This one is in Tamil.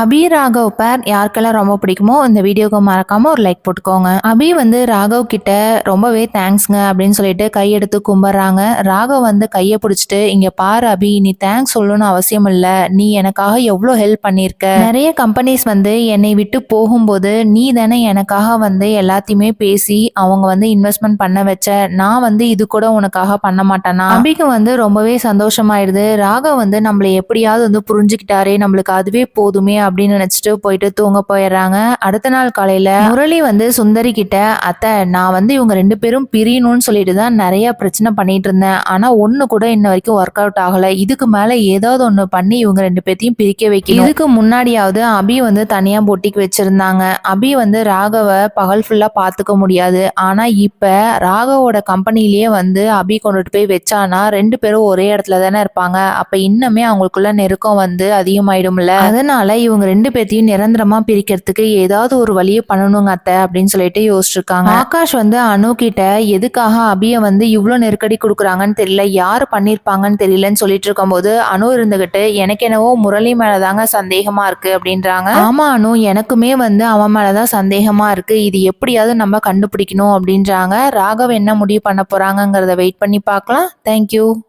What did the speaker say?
அபி ராகவ் பேர் யாருக்கெல்லாம் ரொம்ப பிடிக்குமோ இந்த வீடியோக்கு மறக்காம ஒரு லைக் போட்டுக்கோங்க. அபி வந்து ராகவ் கிட்ட ரொம்பவே தேங்க்ஸ்ங்க அப்படின்னு சொல்லிட்டு கையெடுத்து கும்பிட்றாங்க. ராகவ் வந்து கையை பிடிச்சிட்டு இங்க பாரு அபி நீ தேங்க்ஸ் சொல்லணும்னு அவசியம் இல்லை. நீ எனக்காக எவ்வளோ ஹெல்ப் பண்ணியிருக்க? நிறைய கம்பெனிஸ் வந்து என்னை விட்டு போகும்போது நீ தானே எனக்காக வந்து எல்லாத்தையுமே பேசி அவங்க வந்து இன்வெஸ்ட்மெண்ட் பண்ண வச்ச நான் வந்து இது கூட உனக்காக பண்ண மாட்டேனா? அபிக்கு வந்து ரொம்பவே சந்தோஷமாயிடுது. ராகவ் வந்து நம்மளை எப்படியாவது வந்து புரிஞ்சுக்கிட்டாரே நம்மளுக்கு அதுவே போதுமே அப்படின்னு நினைச்சிட்டு போயிட்டு தூங்க போயிடுறாங்க. அடுத்த நாள் காலையில முரளி வந்து சுந்தரி கிட்ட அத்தை நான் வந்து இவங்க ரெண்டு பேரும் பிரியணும்னு சொல்லிட்டு தான் நிறைய பிரச்சனை பண்ணிட்டு இருந்தேன். ஆனா ஒண்ணு கூட இன்ன வரைக்கும் ஒர்க் அவுட் ஆகல. இதுக்கு மேல ஏதாவது ஒண்ணு பண்ணி இவங்க ரெண்டு பேர்த்தையும் பிரிக்க வைக்கணும். இதுக்கு முன்னாடியாவது அபி வந்து தனியா பொட்டிக்கு வச்சிருந்தாங்க. அபி வந்து ராகவ பகல் ஃபுல்லா பாத்துக்க முடியாது. ஆனா இப்ப ராகவோட கம்பெனிலேயே வந்து அபி கொண்டுட்டு போய் வச்சானா ரெண்டு பேரும் ஒரே இடத்துல தானே இருப்பாங்க. அப்ப இன்னுமே அவங்களுக்குள்ள நெருக்கம் வந்து அதிகமாயிடும்ல. அதனால இவங்க ரெண்டு பேர்த்தையும் நிரந்தரமா பிரிக்கிறதுக்கு ஏதாவது ஒரு வழியை பண்ணணுங்க அத்தை அப்படின்னு சொல்லிட்டு யோசிச்சிருக்காங்க. ஆகாஷ் வந்து அனு கிட்ட எதுக்காக அபிய வந்து இவ்வளோ நெருக்கடி கொடுக்குறாங்கன்னு தெரியல யார் பண்ணியிருப்பாங்கன்னு தெரியலன்னு சொல்லிட்டு இருக்கும்போது அனு இருந்துகிட்டு எனக்கு என்னவோ முரளி மேலதாங்க சந்தேகமா இருக்கு அப்படின்றாங்க. ஆமா அனு எனக்குமே வந்து அவன் மேலதான் சந்தேகமா இருக்கு இது எப்படியாவது நம்ம கண்டுபிடிக்கணும் அப்படின்றாங்க. ராகவ் என்ன முடிவு பண்ண போறாங்கிறத வெயிட் பண்ணி பார்க்கலாம். தேங்க்யூ